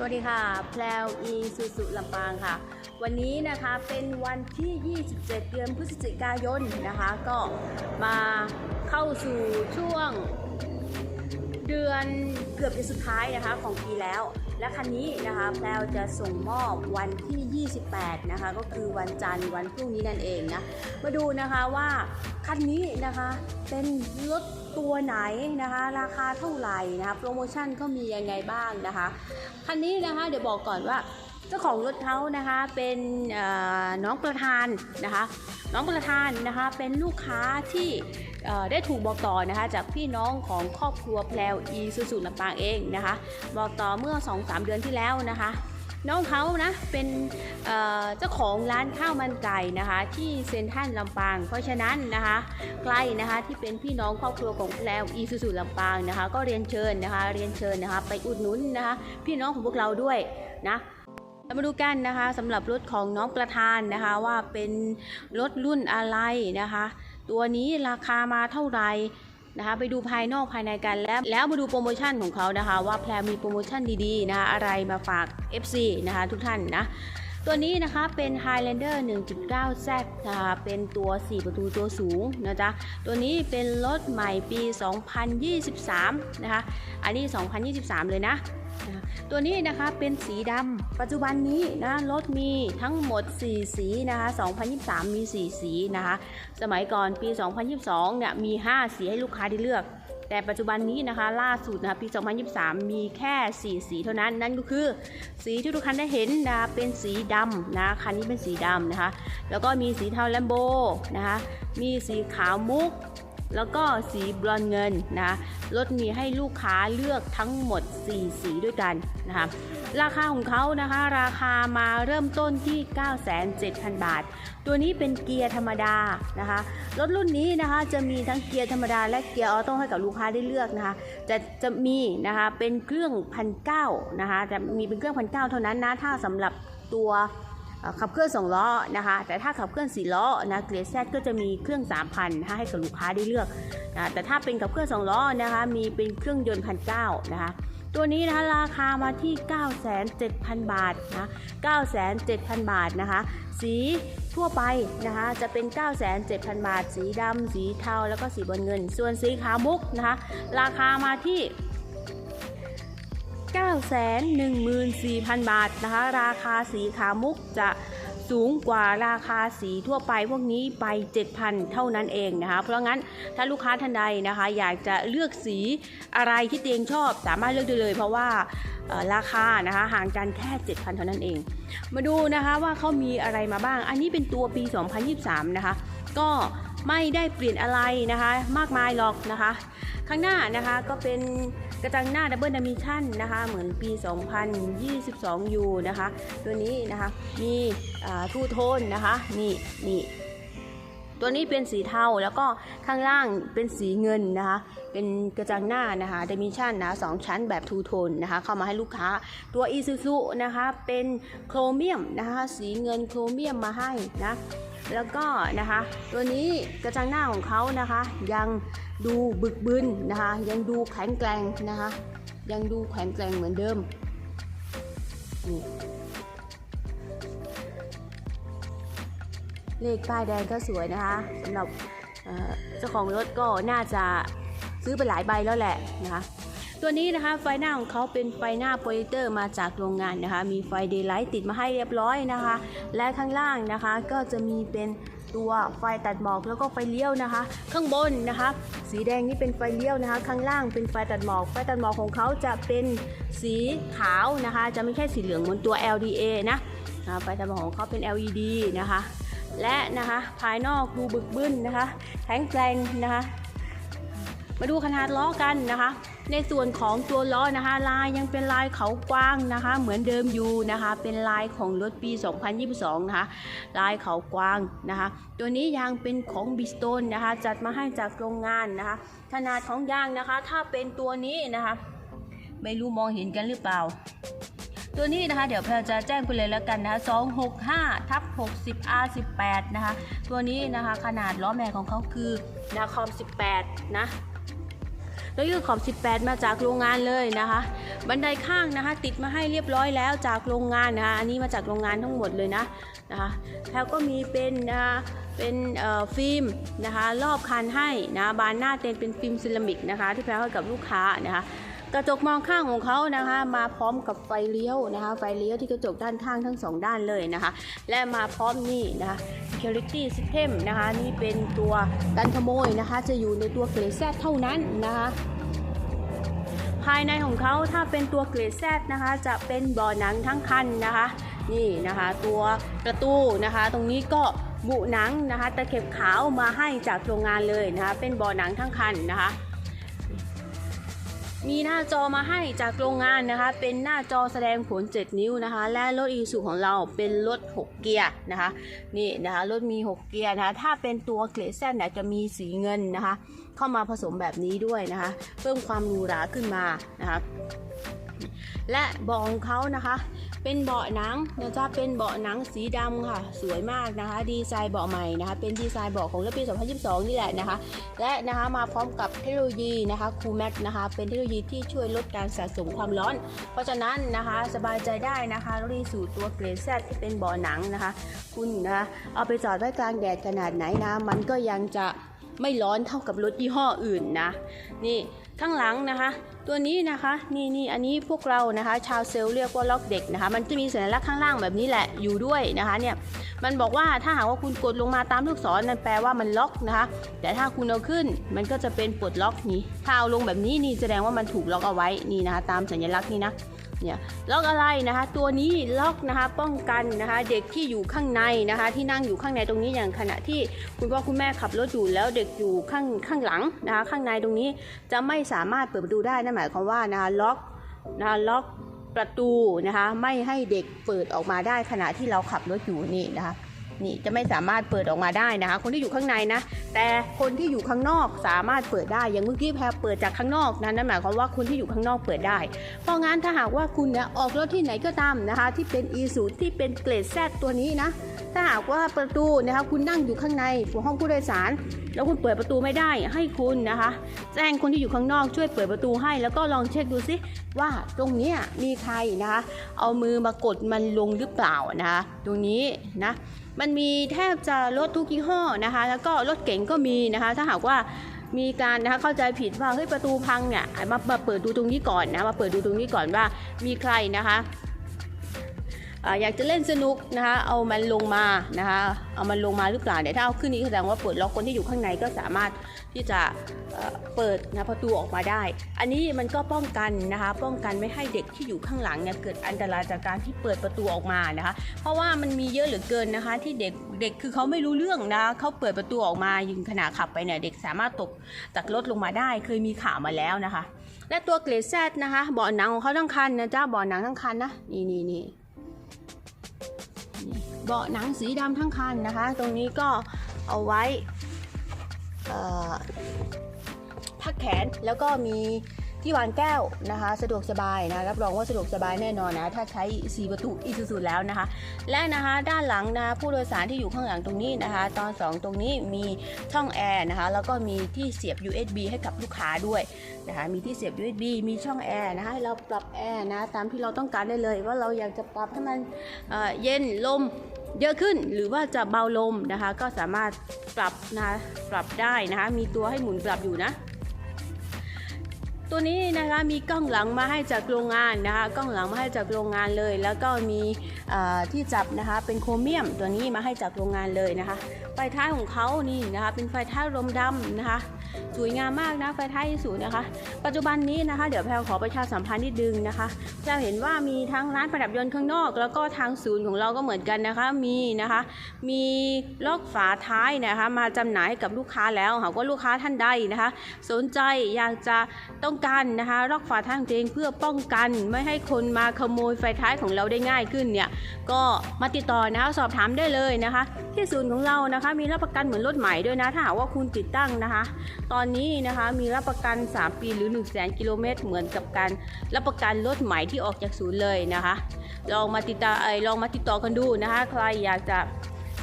สวัสดีค่ะ แพลวอีซูซูลำปางค่ะ วันนี้นะคะเป็นวันที่ 27 เดือนพฤศจิกายนนะคะ ก็มาเข้าสู่ช่วงเดือนเกือบจะสุดท้ายนะคะของปีแล้ว และคันนี้นะคะแพลวจะส่งมอบวันที่ 28 นะคะ ก็คือวันจันทร์วันพรุ่งนี้นั่นเองนะ มาดูนะคะว่าคันนี้นะคะเป็นรถตัวไหนนะคะ ราคาเท่าไหร่นะคะโปรโมชั่นเขามียังไงบ้างนะคะ คันนี้นะคะเดี๋ยวบอกก่อนว่าเจ้าของรถเขานะคะเป็นน้องประธานนะคะ น้องประธานนะคะเป็นลูกค้าที่ได้ถูกบอกต่อนะคะจากพี่น้องของครอบครัวแพลวอีซูซูลำปางเองนะคะ บอกต่อเมื่อ 2-3 เดือนที่แล้วนะคะ น้องเขานะเป็นเจ้าของร้านข้าวมันไก่นะคะ ที่เซ็นทรัลลำปาง เพราะฉะนั้นนะคะใครนะคะที่เป็นพี่น้องครอบครัวของแพลวอีซูซูลำปางนะคะ ก็เรียนเชิญนะคะ เรียนเชิญนะคะ ไปอุดหนุนนะคะ พี่น้องของพวกเราด้วยนะมาดูกันนะคะสำหรับรถของน้องประธานนะคะว่าเป็นรถรุ่นอะไรนะคะ ตัวนี้ราคามาเท่าไหร่ นะคะ ไปดูภายนอกภายในกันแล้วแล้วมาดูโปรโมชั่นของเขานะคะ ว่าแพรมีโปรโมชั่นดีๆนะคะอะไรมาฝาก FC นะคะ ทุกท่านนะตัวนี้นะคะเป็น Highlander 1.9Z นะคะเป็นตัว 4 ประตูตัวสูงนะจ๊ะ ตัวนี้เป็นรถใหม่ปี 2023 นะคะ อันนี้ 2023 เลยนะ นะตัวนี้นะคะเป็นสีดำปัจจุบันนี้นะรถมีทั้งหมด 4 สีนะคะ 2023 มี 4 สีนะคะ สมัยก่อนปี 2022 เนี่ยมี 5 สีให้ลูกค้าได้เลือก แต่ปัจจุบันนี้นะคะล่าสุดนะคะปี 2023 มีแค่ 4 สีเท่านั้น นั่นก็คือ สีที่ทุกท่านได้เห็นนะคะเป็นสีดำนะคันนี้เป็นสีดำนะคะ แล้วก็มีสีเทาแลมโบนะคะ มีสีขาวมุก แล้วก็สีบรอนเงินนะรถมีให้ลูกค้าเลือกทั้งหมด 4 สีด้วยกันนะคะราคาของเขานะคะราคามาเริ่มต้นที่ 97,000 บาท ตัวนี้เป็นเกียร์ธรรมดานะคะรถรุ่นนี้นะคะจะมีทั้งเกียร์ธรรมดาและเกียร์ออโต้ให้กับลูกค้าได้เลือกนะคะจะจะมีนะคะเป็นเครื่องพันเก้านะคะจะมีเป็นเครื่องพันเก้าเท่านั้นนะถ้าสำหรับตัว ขับเคลื่อนสองล้อนะคะ แต่ถ้าขับเคลื่อนสี่ล้อนะเกรดแซก็จะมีเครื่อง 3,000นะคะให้กับลูกค้าได้เลือกนะแต่ถ้าเป็นขับเคลื่อนสองล้อนะคะมีเป็นเครื่องยนต์พันเก้านะคะตัวนี้นะคะราคามาที่ 97,000บาทนะ97,000 บาทนะคะ สีทั่วไปนะคะจะเป็น 97,000 บาท สีดำสีเทาแล้วก็สีบนเงิน ส่วนสีขาวมุกนะคะราคามาที่ 914,000 บาทนะคะ ราคาสีขามุกจะสูงกว่าราคาสีทั่วไปพวกนี้ไป 7,000 เท่านั้นเองนะคะ เพราะงั้นถ้าลูกค้าท่านใดนะคะ อยากจะเลือกสีอะไรที่ตัวเองชอบสามารถเลือกได้เลย เพราะว่าราคานะคะห่างกันแค่ 7,000 เท่านั้นเอง มาดูนะคะว่าเขามีอะไรมาบ้าง อันนี้เป็นตัวปี 2023 นะคะ ก็ ไม่ได้เปลี่ยนอะไรนะคะ มากมายหรอกนะคะ ข้างหน้านะคะก็เป็นกระจังหน้าดับเบิลด m มิชันนะคะ เหมือนปี 2022 อยู่นะคะ ตัวนี้นะคะ มีทูโทนนะคะ นี่นี่ตัวนี้เป็นสีเทาแล้วก็ข้างล่างเป็นสีเงินนะคะ เป็นกระจังหน้านะคะด m มิชันนะสองชั้นแบบทูโทนนะคะ เข้ามาให้ลูกค้าตัว i s u z u นะคะ เป็นโครเมียมนะคะ สีเงินโครเมียมมาให้นะ แล้วก็นะคะ ตัวนี้กระจังหน้าของเขานะคะ ยังดูบึกบึนนะคะ ยังดูแข็งแกร่งนะคะ ยังดูแข็งแกร่งเหมือนเดิมนี่เลขป้ายแดงก็สวยนะคะสำหรับเอ่อเจ้าของรถก็น่าจะซื้อไปหลายใบแล้วแหละนะคะ ตัวนี้นะคะไฟหน้าของเขาเป็นไฟหน้าโปรเจคเตอร์มาจากโรงงานนะคะ มีไฟเดย์ไลท์ติดมาให้เรียบร้อยนะคะ และข้างล่างนะคะก็จะมีเป็นตัวไฟตัดหมอกแล้วก็ไฟเลี้ยวนะคะ ข้างบนนะคะ สีแดงนี่เป็นไฟเลี้ยวนะคะ ข้างล่างเป็นไฟตัดหมอก ไฟตัดหมอกของเขาจะเป็นสีขาวนะคะ จะไม่ใช่สีเหลืองเหมือนตัว LDA นะไฟตัดหมอกของเขาเป็น LED นะคะ และนะคะภายนอกดูบึกบึนนะคะ แข็งแกร่งนะคะ มาดูขนาดล้อกันนะคะ ในส่วนของตัวล้อนะคะ ลายยังเป็นลายเขากว้างนะคะ เหมือนเดิมอยู่นะคะ เป็นลายของรถปี 2022 นะคะ ลายเขากว้างนะคะ ตัวนี้ยางเป็นของบิสโตนนะคะ จัดมาให้จากโรงงานนะคะ ขนาดของยางนะคะ ถ้าเป็นตัวนี้นะคะ ไม่รู้มองเห็นกันหรือเปล่าตัวนี้นะคะเดี๋ยวเราจะแจ้งไปเลยแล้วกันนะคะ265ทับ60 R18 นะคะ ตัวนี้นะคะขนาดล้อแม็กของเขาคือนาคอม 18 นะ แล้วยื่นขอบ 18 มาจากโรงงานเลยนะคะ บันไดข้างนะคะ ติดมาให้เรียบร้อยแล้วจากโรงงานนะคะอันนี้มาจากโรงงานทั้งหมดเลยนะนะคะแล้วก็มีเป็นนะคะเป็นฟิล์มนะคะรอบคันให้นะบานหน้าเต็นเป็นฟิล์มเซรามิกนะคะ ที่แพรให้กับลูกค้านะคะ กระจกมองข้างของเขานะคะ มาพร้อมกับไฟเลี้ยวนะคะ ไฟเลี้ยวที่กระจกด้านข้างทั้งสองด้านเลยนะคะ และมาพร้อมนี่นะคะ security system นะคะ นี่เป็นตัวกันขโมยนะคะ จะอยู่ในตัวเกรดแซเท่านั้นนะคะ ภายในของเขาถ้าเป็นตัวเกรดแซนะคะ จะเป็นบ่อหนังทั้งคันนะคะ นี่นะคะ ตัวประตูนะคะ ตรงนี้ก็บุหนังนะคะ ตะเข็บขาวมาให้จากโรงงานเลยนะคะ เป็นบ่อหนังทั้งคันนะคะ มีหน้าจอมาให้จากโรงงานนะคะ เป็นหน้าจอแสดงผล 7 นิ้วนะคะ และรถอีซูของเราเป็นรถ 6 เกียร์นะคะ นี่นะคะรถมี 6 เกียร์นะคะ ถ้าเป็นตัวเกรดแซนเนี่ยจะมีสีเงินนะคะ เข้ามาผสมแบบนี้ด้วยนะคะ เพิ่มความหรูหราขึ้นมานะคะ และเบาะของเขานะคะ เป็นเบาะหนังนะจ๊ะเป็นเบาะหนังสีดำค่ะ สวยมากนะคะ ดีไซน์เบาะใหม่นะคะ เป็นดีไซน์เบาะของรถปี 2022 นี่แหละนะคะ และนะคะมาพร้อมกับเทคโนโลยีนะคะคูแม็กนะคะ เป็นเทคโนโลยีที่ช่วยลดการสะสมความร้อน เพราะฉะนั้นนะคะสบายใจได้นะคะรีสูตรตัวเกรดแซที่เป็นเบาะหนังนะคะ คุณนะคะเอาไปจอดไว้กลางแดดขนาดไหนนะ มันก็ยังจะไม่ร้อนเท่ากับรถยี่ห้ออื่นนะ นี่ ข้างหลังนะคะ ตัวนี้นะคะนี่นี่อันนี้พวกเรานะคะ ชาวเซลล์เรียกว่าล็อกเด็กนะคะ มันจะมีสัญลักษณ์ข้างล่างแบบนี้แหละอยู่ด้วยนะคะเนี่ยมันบอกว่าถ้าหากว่าคุณกดลงมาตามลูกศรนั่นแปลว่ามันล็อกนะคะ แต่ถ้าคุณเอาขึ้นมันก็จะเป็นปลดล็อกนี้ถ้าเอาลงแบบนี้นี่แสดงว่ามันถูกล็อกเอาไว้นี่นะคะ ตามสัญลักษณ์นี้นะ เนี่ยล็อกอะไรนะคะ ตัวนี้ล็อกนะคะป้องกันนะคะ เด็กที่อยู่ข้างในนะคะ ที่นั่งอยู่ข้างในตรงนี้อย่างขณะที่คุณพ่อคุณแม่ขับรถอยู่แล้วเด็กอยู่ข้างข้างหลังนะคะ ข้างในตรงนี้จะไม่สามารถเปิดประตูได้นั่นหมายความว่านะคะล็อกนะคะล็อกประตูนะคะ ไม่ให้เด็กเปิดออกมาได้ขณะที่เราขับรถอยู่นี่นะคะ นี่จะไม่สามารถเปิดออกมาได้นะคะ คนที่อยู่ข้างในนะ แต่คนที่อยู่ข้างนอกสามารถเปิดได้ อย่างเมื่อกี้แพรเปิดจากข้างนอกนะนั่นหมายความว่าคนที่อยู่ข้างนอกเปิดได้ เพราะงั้นถ้าหากว่าคุณเนี่ยออกรถที่ไหนก็ตามนะคะ ที่เป็น e สูที่เป็นเกรดแซตัวนี้นะ ถ้าหากว่าประตูนะคะคุณนั่งอยู่ข้างในห้องผู้โดยสาร แล้วคุณเปิดประตูไม่ได้ให้คุณนะคะ แจ้งคนที่อยู่ข้างนอกช่วยเปิดประตูให้ แล้วก็ลองเช็คดูซิว่าตรงนี้มีใครนะคะ เอามือมากดมันลงหรือเปล่านะคะตรงนี้นะ มันมีแทบจะรถทุกยี่ห้อนะคะ แล้วก็รถเก๋งก็มีนะคะ ถ้าหากว่ามีการนะคะเข้าใจผิดว่าเฮ้ยประตูพังเนี่ยมามาเปิดดูตรงนี้ก่อนนะมาเปิดดูตรงนี้ก่อนว่ามีใครนะคะ อยากจะเล่นสนุกนะคะ เอามันลงมานะคะ เอามันลงมาหรือเปล่าเนี่ยถ้าเอาขึ้นนี้แสดงว่าเปิดล็อกคนที่อยู่ข้างในก็สามารถที่จะเปิดนะประตูออกมาได้ อันนี้มันก็ป้องกันนะคะ ป้องกันไม่ให้เด็กที่อยู่ข้างหลังเนี่ยเกิดอันตรายจากการที่เปิดประตูออกมานะคะ เพราะว่ามันมีเยอะเหลือเกินนะคะ ที่เด็กเด็กคือเขาไม่รู้เรื่องนะเขาเปิดประตูออกมายิงขณะขับไปเนี่ยเด็กสามารถตกจากรถลงมาได้ เคยมีข่าวมาแล้วนะคะ และตัวเกรดแซดนะคะเบาะหนังของเขาทั้งคันนะจ้าเบาะหนังทั้งคันนะนี่นี่นี่ เบาะหนังสีดำทั้งคันนะคะ ตรงนี้ก็เอาไว้พักแขนแล้วก็มี ที่วางแก้วนะคะ สะดวกสบายนะรับรองว่าสะดวกสบายแน่นอนนะ ถ้าใช้สีประตูอีซูซูแล้วนะคะ และนะคะด้านหลังนะผู้โดยสารที่อยู่ข้างหลังตรงนี้นะคะ ตอน 2 ตรงนี้มีช่องแอร์นะคะ แล้วก็มีที่เสียบ USB ให้กับลูกค้าด้วยนะคะ มีที่เสียบ USB มีช่องแอร์นะคะให้เราปรับแอร์นะตามที่เราต้องการได้เลย ว่าเราอยากจะปรับให้มันเย็นลมเยอะขึ้นหรือว่าจะเบาลมนะคะ ก็สามารถปรับนะะปรับได้นะคะ มีตัวให้หมุนปรับอยู่นะ ตัวนี้นะคะมีกล้องหลังมาให้จากโรงงานนะคะกล้องหลังมาให้จากโรงงานเลย แล้วก็มีที่จับนะคะเป็นโครเมียมตัวนี้มาให้จากโรงงานเลยนะคะไฟท้ายของเขานี่นะคะเป็นไฟท้ายลมดำนะคะ สวยงามมากนะไฟท้ายสูนะคะ ปัจจุบันนี้นะคะ เดี๋ยวแพลขอประชาสัมพันธ์นิดนึงนะคะแพลเห็นว่ามีทั้งร้านประดับยนต์ข้างนอก แล้วก็ทางศูนย์ของเราก็เหมือนกันนะคะ มีนะคะ มีล็อกฝาท้ายนะคะ มาจำหน่ายให้กับลูกค้าแล้วหากว่าลูกค้าท่านใดนะคะ สนใจอยากจะต้องการนะคะล็อกฝาท้ายของตัวเองเพื่อป้องกันไม่ให้คนมาขโมยไฟท้ายของเราได้ง่ายขึ้นเนี่ยก็มาติดต่อนะคะสอบถามได้เลยนะคะ ที่ศูนย์ของเรานะคะ มีรับประกันเหมือนรถใหม่ด้วยนะถ้าหากว่าคุณติดตั้งนะคะตอนนี้นะคะมีรับประกัน 3 ปีหรือ 1 0 0 0 0แกิโลเมตรเหมือนกับการรับประกันรถใหม่ที่ออกจากศูนย์เลยนะคะลองมาติดต่อเอลองมาติดต่อกันดูนะคะใครอยากจะ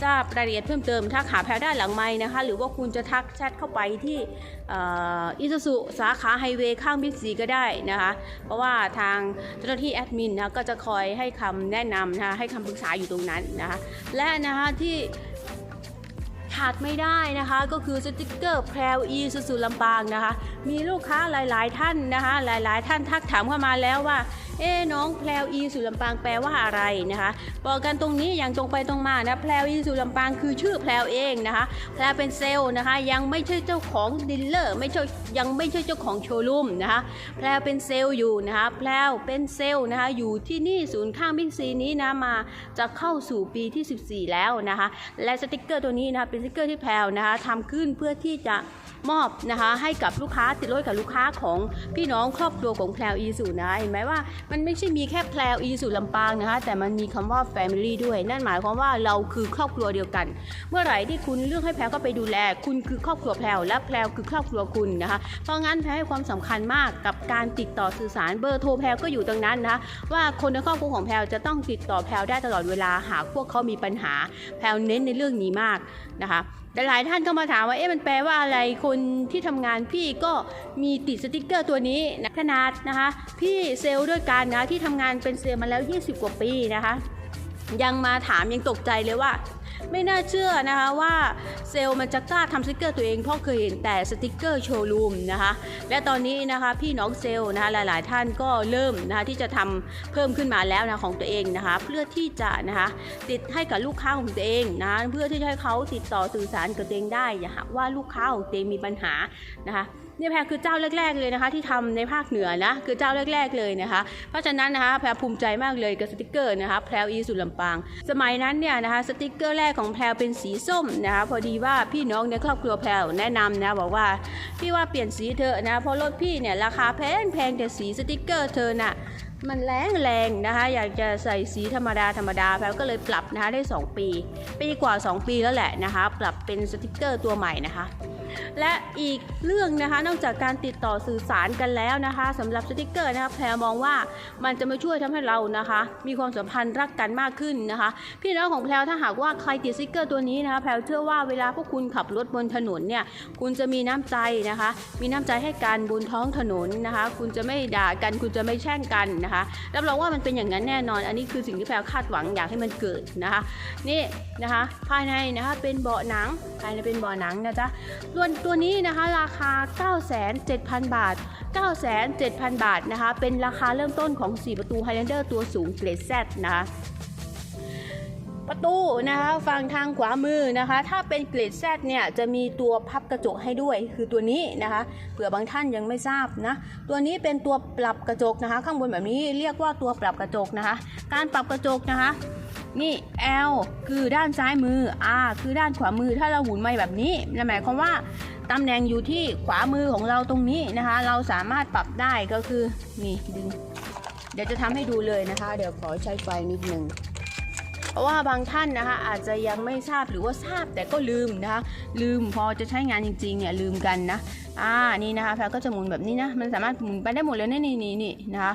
ทราบรายละเอียดเพิ่มเติมทักหาแพลได้หลังไม้นะคะ หรือว่าคุณจะทักแชทเข้าไปที่อิซุสาขาไฮเวย์ข้างบิ๊กซีก็ได้นะคะ เพราะว่าทางเจ้าหน้าที่แอดมินนะก็จะคอยให้คำแนะนำนะคะให้คำปรึกษาอยู่ตรงนั้นนะคะ และนะคะที่ ขาดไม่ได้นะคะ ก็คือสติกเกอร์แพรวอีสุสุลำปางนะคะ มีลูกค้าหลาย ๆ ท่านนะคะ หลาย ๆ ท่านทักถามเข้ามาแล้วว่า เอ๊น้องแพรวอีสุลำปางแปลว่าอะไรนะคะบอกกันตรงนี้อย่างตรงไปตรงมานะแพรวอีสุลำปางคือชื่อแพรวเองนะคะแพรวเป็นเซลล์นะคะ ยังไม่ใช่เจ้าของดีลเลอร์ไม่ใช่ยังไม่ใช่เจ้าของโชว์รูมนะคะแพรวเป็นเซลล์อยู่นะคะแพรวเป็นเซลล์นะคะอยู่ที่นี่ศูนย์ข้างบิ๊กซีนี้นะมาจะเข้าสู่ปีที่ 14 แล้วนะคะและสติกเกอร์ตัวนี้นะคะเป็นสติกเกอร์ที่แพรวนะคะทำขึ้นเพื่อที่จะ มอบนะคะให้กับลูกค้าติดรถกับลูกค้าของพี่น้องครอบครัวของแพรวอีสุนะเห็นไหมว่ามันไม่ใช่มีแค่แพรวอีสุลำปางนะคะแต่มันมีคำว่า Family ด้วย นั่นหมายความว่าเราคือครอบครัวเดียวกัน เมื่อไหร่ที่คุณเลือกให้แพรวเข้าไปดูแล คุณคือครอบครัวแพรวและแพรวคือครอบครัวคุณนะคะเพราะงั้นแพรวให้ความสำคัญมากกับการติดต่อสื่อสารเบอร์โทรแพรวก็อยู่ตรงนั้นนะคะว่าคนในครอบครัวของแพรวจะต้องติดต่อแพรวได้ตลอดเวลาหากพวกเขามีปัญหา แพรวเน้นในเรื่องนี้มากนะคะ แต่หลายท่านก็มาถามว่าเอ๊ะมันแปลว่าอะไรคนที่ทำงานพี่ก็มีติดสติกเกอร์ตัวนี้นะขนาดนะคะ พี่เซลล์ด้วยกันนะที่ทำงานเป็นเซลล์มาแล้ว 20 กว่าปีนะคะ ยังมาถามยังตกใจเลยว่า ไม่น่าเชื่อนะคะว่าเซลล์มันจะกล้าทำสติกเกอร์ตัวเองเพราะเคยเห็นแต่สติกเกอร์โชว์รูมนะคะและตอนนี้นะคะพี่น้องเซลล์นะคะหลาย ๆ ท่านก็เริ่มนะคะที่จะทำเพิ่มขึ้นมาแล้วนะของตัวเองนะคะเพื่อที่จะนะคะติดให้กับลูกค้าของตัวเองนะเพื่อที่จะให้เขาติดต่อสื่อสารกับตัวเองได้อย่าหากว่าลูกค้าของตัวเองมีปัญหานะคะ เนี่ยแพรคือเจ้าแรก ๆเลยนะคะ ที่ทำในภาคเหนือนะคือเจ้าแรก ๆเลยนะคะ เพราะฉะนั้นนะคะแพรภูมิใจมากเลยกับสติกเกอร์นะคะแพรอีสุดลำปาง สมัยนั้นเนี่ยนะคะสติกเกอร์แรกของแพรเป็นสีส้มนะคะพอดีว่าพี่น้องในครอบครัวแพรแนะนำนะบอกว่าพี่ว่าเปลี่ยนสีเถอะนะเพราะรถพี่เนี่ยราคาแพงแพงแต่สีสติกเกอร์เธอน่ะมันแรงแรงนะคะ อยากจะใส่สีธรรมดาธรรมดาแพรก็เลยปรับนะคะได้ 2 ปี ปีกว่า 2 ปีแล้วแหละนะคะ ปรับเป็นสติกเกอร์ตัวใหม่นะคะ และอีกเรื่องนะคะนอกจากการติดต่อสื่อสารกันแล้วนะคะสำหรับสติกเกอร์นะคะแพรมองว่ามันจะมาช่วยทำให้เรานะคะ มีความสัมพันธ์รักกันมากขึ้นนะคะ พี่น้องของแพรถ้าหากว่าใครติดสติกเกอร์ตัวนี้นะคะแพรเชื่อว่าเวลาพวกคุณขับรถบนถนนเนี่ยคุณจะมีน้ำใจนะคะ มีน้ำใจให้กันบนท้องถนนนะคะ คุณจะไม่ด่ากันคุณจะไม่แช่งกันนะคะรับรองว่ามันเป็นอย่างนั้นแน่นอน อันนี้คือสิ่งที่แพรคาดหวังอยากให้มันเกิดนะคะ นี่นะคะ ภายในนะคะเป็นเบาะหนังภายในเป็นเบาะหนังนะจ๊ะส่วนตัวนี้นะคะราคา 9,700 บาท 9,700 บาทนะคะ เป็นราคาเริ่มต้นของ 4 ประตู Highlander ตัวสูงเกรด Z นะคะ ประตูนะคะฝั่งทางขวามือนะคะ ถ้าเป็นเกรด Z เนี่ยจะมีตัวพับกระจกให้ด้วย คือตัวนี้นะคะเผื่อบางท่านยังไม่ทราบนะตัวนี้เป็นตัวปรับกระจกนะคะ ข้างบนแบบนี้เรียกว่าตัวปรับกระจกนะคะ การปรับกระจกนะคะนี่ L คือด้านซ้ายมือ R คือด้านขวามือ ถ้าเราหมุนมาแบบนี้นั่นหมายความว่าตำแหน่งอยู่ที่ขวามือของเราตรงนี้นะคะ เราสามารถปรับได้ก็คือนี่ดึง เดี๋ยวจะทำให้ดูเลยนะคะ เดี๋ยวขอใช้ไฟนิดนึง เพราะว่าบางท่านนะคะอาจจะยังไม่ทราบหรือว่าทราบแต่ก็ลืมนะคะ ลืมพอจะใช้งานจริงๆเนี่ยลืมกันนะอ่านี่นะคะแพรก็จะหมุนแบบนี้นะ มันสามารถหมุนไปได้หมดเลยนี่นี่นี่นี่นะคะ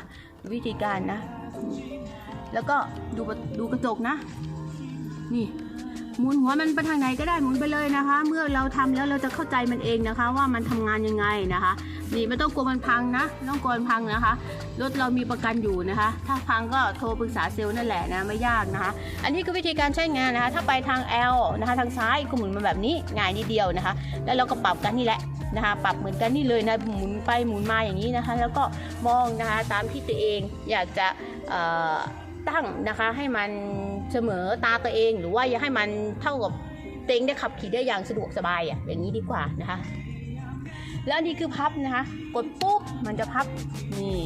วิธีการนะ แล้วก็ดูดูกระจกนะ นี่ หมุนหัวมันไปทางไหนก็ได้หมุนไปเลยนะคะ เมื่อเราทำแล้วเราจะเข้าใจมันเองนะคะ ว่ามันทำงานยังไงนะคะนี่ไม่ต้องกลัวมันพังนะต้องกลัวมันพังนะคะรถเรามีประกันอยู่นะคะ ถ้าพังก็โทรปรึกษาเซลล์นั่นแหละนะไม่ยากนะคะ อันนี้คือวิธีการใช้งานนะคะ ถ้าไปทาง L นะคะ ทางซ้ายก็หมุนมาแบบนี้ง่ายนิดเดียวนะคะ แล้วเราก็ปรับกันนี่แหละนะคะปรับเหมือนกันนี่เลยนะหมุนไปหมุนมาอย่างนี้นะคะ แล้วก็มองนะคะตามที่ตัวเองอยากจะตั้งนะคะให้มัน เสมอตาตัวเองหรือว่าอย่าให้มันเท่ากับตัวเองได้ขับขี่ได้อย่างสะดวกสบายอะอย่างนี้ดีกว่านะคะ แล้วนี่คือพับนะคะ กดปุ๊บมันจะพับนี่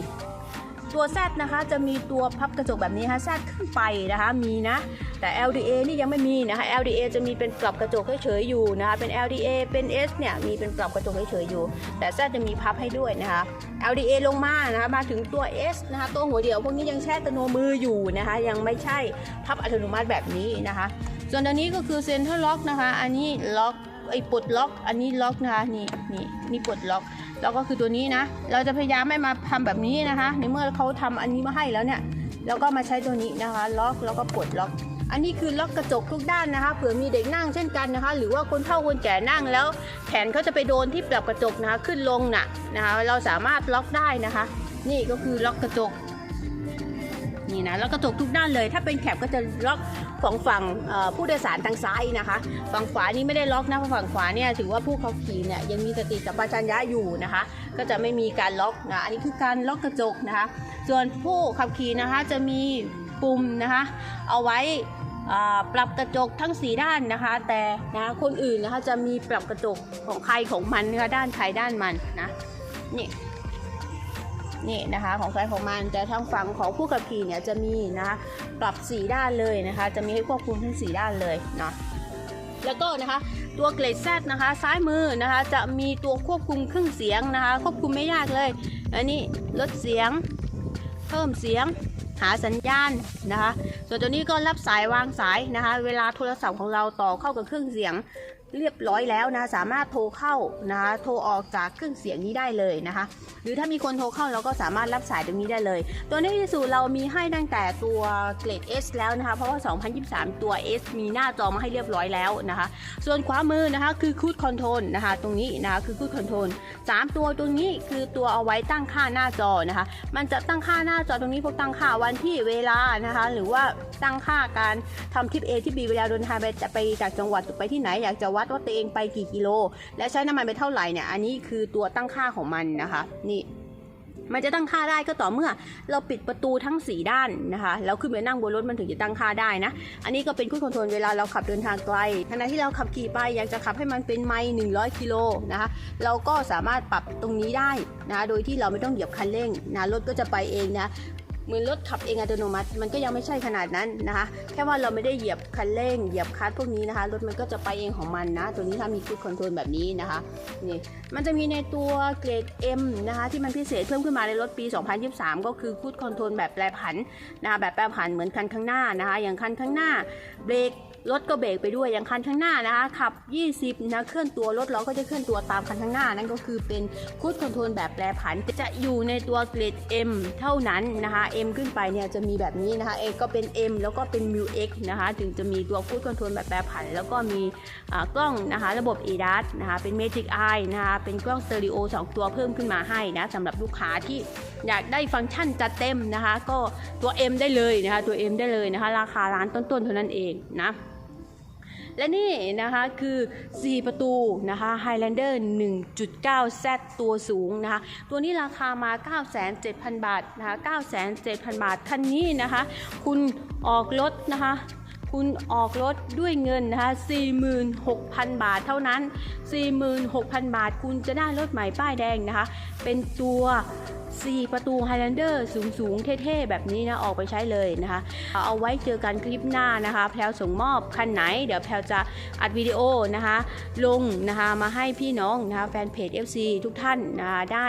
ตัวแซนะคะจะมีตัวพับกระจกแบบนี้นะคะแซขึ้นไปนะคะมีนะแต่ LDA นี่ยังไม่มีนะคะ LDA จะมีเป็นปรับกระจกเฉยๆอยู่นะคะเป็น LDA เป็น S เนี่ยมีเป็นปรับกระจกเฉยๆอยู่ แต่แซจะมีพับให้ด้วยนะคะ LDA ลงมานะคะมาถึงตัว S นะคะตัวหัวเดียวพวกนี้ยังแช่ตโนมืออยู่นะคะยังไม่ใช่พับอัตโนมัติแบบนี้นะคะ ส่วนอันนี้ก็คือเซ็นทรัลล็อกนะคะ อันนี้ล็อก ไอ้ปลดล็อก อันนี้ล็อกนะคะนี่นี่นี่ปลดล็อกแล้วก็คือตัวนี้นะ เราจะพยายามไม่มาทำแบบนี้นะคะ ในเมื่อเขาทำอันนี้มาให้แล้วเนี่ยแล้วก็มาใช้ตัวนี้นะคะ ล็อกแล้วก็ปลดล็อก อันนี้คือล็อกกระจกทุกด้านนะคะเผื่อมีเด็กนั่งเช่นกันนะคะ หรือว่าคนเฒ่าคนแก่นั่งแล้ว แขนเขาจะไปโดนที่ปรับกระจกนะคะขึ้นลงน่ะนะคะ เราสามารถล็อกได้นะคะ นี่ก็คือล็อกกระจก นี่นะแล้วกระจกทุกด้านเลย ถ้าเป็นแคปก็จะล็อกของฝั่งเอ่อผู้โดยสารทางซ้ายนะคะ ฝั่งขวานี่ไม่ได้ล็อกนะเพราะฝั่งขวาเนี่ยถือว่าผู้ขับขี่เนี่ยยังมีสติสัมปชัญญะอยู่นะคะ ก็จะไม่มีการล็อกนะอันนี้คือการล็อกกระจกนะคะ ส่วนผู้ขับขี่นะคะจะมีปุ่มนะคะ เอาไว้ปรับกระจกทั้งสีด้านนะคะ แต่นะคนอื่นนะคะจะมีปรับกระจกของใครของมันนะคะด้านใครด้านมันนะนี่ นี่นะคะของใครของมันแต่ทางฝั่งของผู้ขับขี่เนี่ยจะมีนะคะปรับสีด้านเลยนะคะ จะมีให้ควบคุมทั้งสีด้านเลยเนาะแล้วก็นะคะตัวเกรดแซนะคะ ซ้ายมือนะคะจะมีตัวควบคุมเครื่องเสียงนะคะ ควบคุมไม่ยากเลย อันนี้ลดเสียง เพิ่มเสียงหาสัญญาณนะคะ ส่วนตัวนี้ก็รับสายวางสายนะคะ เวลาโทรศัพท์ของเราต่อเข้ากับเครื่องเสียง เรียบร้อยแล้วนะสามารถโทรเข้านะคะโทรออกจากเครื่องเสียงนี้ได้เลยนะคะ หรือถ้ามีคนโทรเข้าเราก็สามารถรับสายตรงนี้ได้เลย ตัวนี้ที่สุดเรามีให้ตั้งแต่ตัวเกรด S แล้วนะคะเพราะว่า 2023 ตัว S มีหน้าจอมาให้เรียบร้อยแล้วนะคะ ส่วนขวามือนะคะคือคูดคอนโทรลนะคะตรงนี้นะคะคือคูดคอนโทรลสามตัวตรงนี้คือตัวเอาไว้ตั้งค่าหน้าจอนะคะ มันจะตั้งค่าหน้าจอตรงนี้พวกตั้งค่าวันที่เวลานะคะ หรือว่าตั้งค่าการทำทริป A ที่ B เวลาเดินทางไปจะไปจากจังหวัดไปที่ไหนอยากจะวัดว่าตัวเองไปกี่กิโล และใช้น้ำมันไปเท่าไหร่เนี่ย อันนี้คือตัวตั้งค่าของมันนะคะ นี่มันจะตั้งค่าได้ก็ต่อเมื่อเราปิดประตูทั้ง 4 ด้านนะคะแล้วขึ้นไปนั่งบนรถมันถึงจะตั้งค่าได้นะ อันนี้ก็เป็นคู่คอนโทรลเวลาเราขับเดินทางไกลขณะที่เราขับขี่ไปอยากจะขับให้มันเป็นไมล์100กิโลนะคะเราก็สามารถปรับตรงนี้ได้นะะโดยที่เราไม่ต้องเหยียบคันเร่งนะรถก็จะไปเองนะ เหมือนรถขับเองอัตโนมัติ มันก็ยังไม่ใช่ขนาดนั้นนะคะ แค่ว่าเราไม่ได้เหยียบคันเร่งเหยียบคลัตช์พวกนี้นะคะ รถมันก็จะไปเองของมันนะ ตัวนี้ถ้ามีคูดคอนโทรลแบบนี้นะคะนี่มันจะมีในตัวเกรด M นะคะที่มันพิเศษเพิ่มขึ้นมาในรถปี 2023 ก็คือคูดคอนโทรลแบบแปรผันนะคะแบบแปรผันเหมือนคันข้างหน้านะคะ อย่างคันข้างหน้าเบรก รถก็เบรกไปด้วยอย่างคันข้างหน้านะคะขับ 20 นะเคลื่อนตัวรถเราก็จะเคลื่อนตัวตามคันข้างหน้านั่นก็คือเป็นคูดคอนโทรลแบบแปรผันจะอยู่ในตัวเกรด M เท่านั้นนะคะ M ขึ้นไปเนี่ยจะมีแบบนี้นะคะ A ก็เป็น M แล้วก็เป็น m u X นะคะถึงจะมีตัวคูดคอนโทรลแบบแปรผัน แล้วก็มีอ่ากล้องนะคะระบบ ADAS นะคะเป็น Magic Eye นะคะเป็นกล้องสเตอริโอ2 ตัวเพิ่มขึ้นมาให้นะสำหรับลูกค้าที่อยากได้ฟังก์ชันจัดเต็มนะคะ ก็ตัว M ได้เลยนะคะตัว M ได้เลยนะคะ ราคาร้านต้นๆเท่านั้นเองนะ และนี่นะคะคือ 4 ประตูนะคะ Highlander 1.9 Z ตัวสูงนะคะ ตัวนี้ราคามา 97,000บาทนะคะ97,000 บาท คันนี้นะคะ คุณออกรถนะคะ คุณออกรถด้วยเงินนะคะ 46,000 บาทเท่านั้น 46,000 บาท คุณจะได้รถใหม่ป้ายแดงนะคะ เป็นตัว 4 ประตู Highlander สูงๆ เท่ๆ แบบนี้นะออกไปใช้เลยนะคะ เอาไว้เจอกันคลิปหน้านะคะ แพลวส่งมอบคันไหน เดี๋ยวแพลวจะอัดวิดีโอนะคะ ลงนะคะมาให้พี่น้องนะคะแฟนเพจ FC ทุกท่านนะคะได้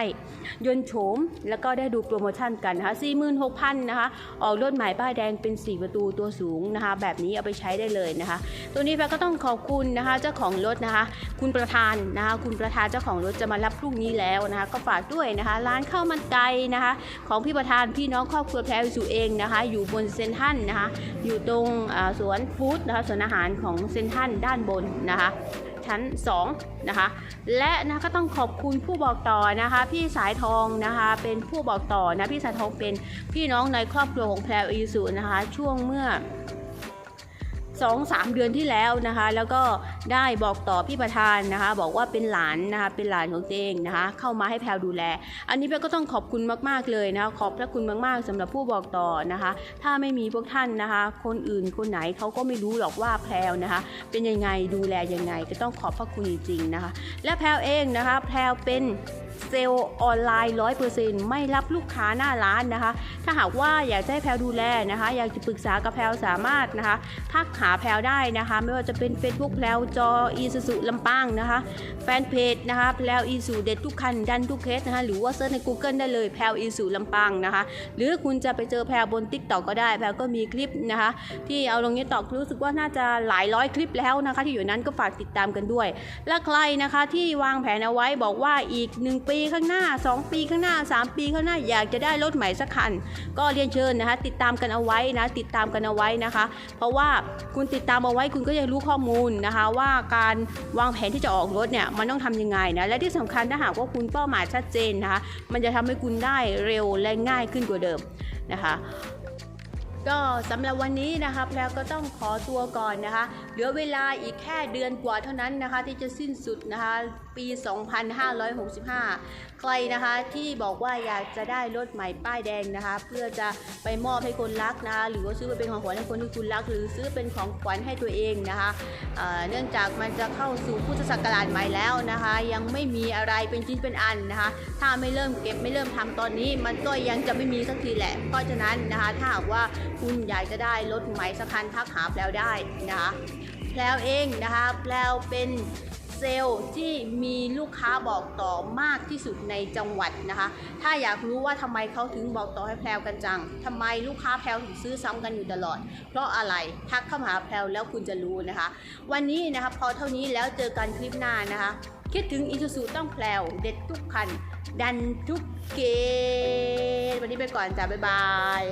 ยนโฉมแล้วก็ได้ดูโปรโมชั่นกันนะคะ46,000นะคะออกรถใหม่ป้ายแดงเป็น 4 ประตูตัวสูงนะคะ แบบนี้เอาไปใช้ได้เลยนะคะ ตัวนี้แพลก็ต้องขอบคุณนะคะเจ้าของรถนะคะ คุณประธานนะคะคุณประธานเจ้าของรถจะมารับพรุ่งนี้แล้วนะคะ ก็ฝากด้วยนะคะ ร้านข้าวมันไก่นะคะ ของพี่ประธานพี่น้องครอบครัวแพรวสู่เองนะคะ อยู่บนเซนทันนะคะ อยู่ตรงสวนฟู้ดนะคะสวนอาหารของเซนทันด้านบนนะคะชั้น 2 นะคะ และนะก็ต้องขอบคุณผู้บอกต่อนะคะ พี่สายทองนะคะเป็นผู้บอกต่อนะพี่สายทองเป็นพี่น้องในครอบครัวของแพรวอีสุนะคะ ช่วงเมื่อ สองสามเดือนที่แล้วนะคะ แล้วก็ได้บอกต่อพี่ประธานนะคะ บอกว่าเป็นหลานนะคะเป็นหลานของตัวเองนะคะ เข้ามาให้แพลวดูแล อันนี้แพลก็ต้องขอบคุณมากๆเลยนะคะขอบพระคุณมากๆสำหรับผู้บอกต่อนะคะ ถ้าไม่มีพวกท่านนะคะ คนอื่นคนไหนเขาก็ไม่รู้หรอกว่าแพลวนะคะ เป็นยังไงดูแลยังไงก็ต้องขอบพระคุณจริงๆนะคะ และแพลวเองนะคะ แพลวเป็น เซลล์ออนไลน์ร้อยเปอร์เซ็นต์ไม่รับลูกค้าหน้าร้านนะคะ ถ้าหากว่าอยากให้แพลวดูแลนะคะ อยากจะปรึกษากับแพลวสามารถนะคะทักหาแพลวได้นะคะ ไม่ว่าจะเป็น Facebook แพลวจออีสุสุลำปางนะคะแฟนเพจนะคะแพลวอีสุเด็ดทุกคันดันทุกเคสนะคะหรือว่าเซิร์ชใน Google ได้เลยแพลวอีสุลำปางนะคะ หรือคุณจะไปเจอแพลวบน t ิ k t o k ก็ได้แพลวก็มีคลิปนะคะ ที่เอาลงนี้ตอกรู้สึกว่าน่าจะหลายร้อยคลิปแล้วนะคะ ที่อยู่นั้นก็ฝากติดตามกันด้วย และใครนะคะที่วางแผนเอาไว้บอกว่าอีก1 1 ปีข้างหน้า 2 ปีข้างหน้า 3 ปีข้างหน้าอยากจะได้รถใหม่สักคัน ก็เรียนเชิญนะคะ ติดตามกันเอาไว้นะ ติดตามกันเอาไว้นะคะ เพราะว่าคุณติดตามเอาไว้คุณก็จะรู้ข้อมูลนะคะ ว่าการวางแผนที่จะออกรถเนี่ยมันต้องทำยังไงนะและที่สำคัญถ้าหากว่าคุณเป้าหมายชัดเจนนะคะมันจะทำให้คุณได้เร็วและง่ายขึ้นกว่าเดิมนะคะ ก็สำหรับวันนี้นะคะแพรวก็ต้องขอตัวก่อนนะคะ เหลือเวลาอีกแค่เดือนกว่าเท่านั้นนะคะ ที่จะสิ้นสุดนะคะ ปี 2565 ใครนะคะที่บอกว่าอยากจะได้รถใหม่ป้ายแดงนะคะ เพื่อจะไปมอบให้คนรักนะคะหรือว่าซื้อไปเป็นของขวัญให้คนที่คุณรัก หรือซื้อเป็นของขวัญให้ตัวเองนะคะเเนื่องจากมันจะเข้าสู่พุทธศักราชใหม่แล้วนะคะ ยังไม่มีอะไรเป็นชิ้นเป็นอันนะคะ ถ้าไม่เริ่มเก็บไม่เริ่มทำตอนนี้ มันก็ยังจะไม่มีสักทีแหละ เพราะฉะนั้นนะคะถ้าหากว่าคุณอยากจะได้รถใหม่สักคันทักหาแพลวได้นะคะแพลวเองนะคะแพลวเป็น ลล์ที่มีลูกค้าบอกต่อมากที่สุดในจังหวัดนะคะ ถ้าอยากรู้ว่าทำไมเขาถึงบอกต่อให้แพลวกันจังทำไมลูกค้าแพลวถึงซื้อซ้ำกันอยู่ตลอด เพราะอะไรทักเข้ามาหาแพลวแล้วคุณจะรู้นะคะ วันนี้นะคะพอเท่านี้แล้วเจอกันคลิปหน้านะคะ คิดถึงอีซูซูต้องแพลวเด็ดทุกคัน ดันทุกเกตวันนี้ไปก่อนจ้าบ๊ายบาย